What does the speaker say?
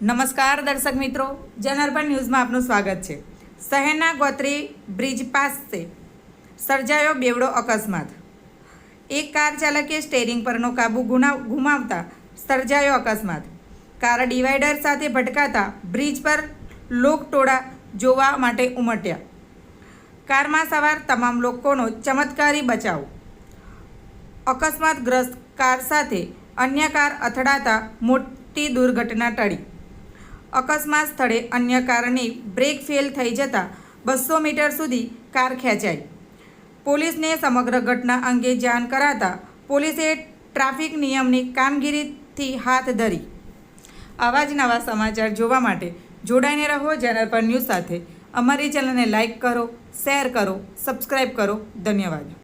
નમસ્કાર દર્શક મિત્રો જનઅર્બન ન્યૂઝમાં આપનું સ્વાગત છે. શહેરના ગોત્રી બ્રિજ પાસે સર્જાયો બેવડો અકસ્માત. એક કાર ચાલકે સ્ટેરિંગ પરનો કાબુ ગુમાવતા સર્જાયો અકસ્માત. કાર ડિવાઈડર સાથે ભટકાતા બ્રિજ પર લોકટોળા જોવા માટે ઉમટ્યા. કારમાં સવાર તમામ લોકોનો ચમત્કારી બચાવ. અકસ્માતગ્રસ્ત કાર સાથે અન્ય કાર અથડાતા મોટી દુર્ઘટના ટળી. અકસ્માત સ્થળે અન્ય કારની બ્રેક ફેલ થઈ જતાં બસો મીટર સુધી કાર ખેંચાઈ. પોલીસને સમગ્ર ઘટના અંગે જાણ કરાતા પોલીસે ટ્રાફિક નિયમની કામગીરીથી હાથ ધરી. આવા જ નવા સમાચાર જોવા માટે જોડાઈને રહો ચેનલ પર ન્યૂઝ સાથે. અમારી ચેનલને લાઇક કરો, શેર કરો સબસ્ક્રાઈબ કરો. ધન્યવાદ.